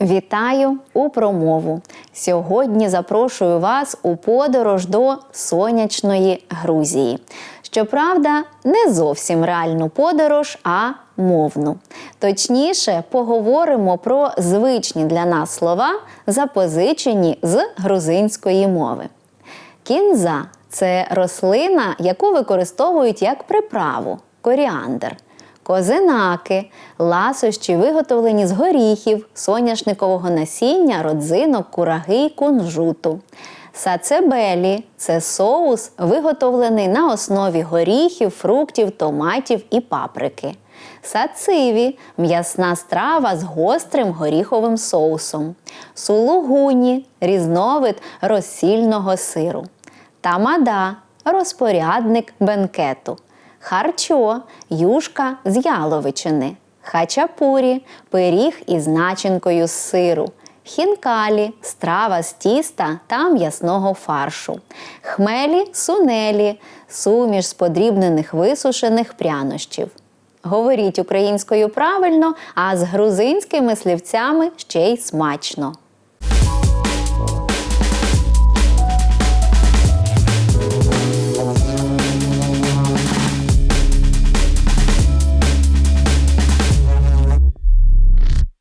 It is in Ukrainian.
Вітаю у промову. Сьогодні запрошую вас у подорож до сонячної Грузії. Щоправда, не зовсім реальну подорож, а мовну. Точніше, поговоримо про звичні для нас слова, запозичені з грузинської мови. Кінза це рослина, яку використовують як приправу коріандр. Козинаки ласощі, виготовлені з горіхів, соняшникового насіння, родзинок, кураги й кунжуту. Сацебелі це соус, виготовлений на основі горіхів, фруктів, томатів і паприки. Сациві м'ясна страва з гострим горіховим соусом. Сулугуні різновид розсільного сиру. Тамада розпорядник бенкету. Харчо юшка з яловичини. Хачапурі пиріг із начинкою з сиру. Хінкалі страва з тіста та м'ясного фаршу. Хмелі сунелі суміш з подрібнених висушених прянощів. Говоріть українською правильно, а з грузинськими слівцями ще й смачно.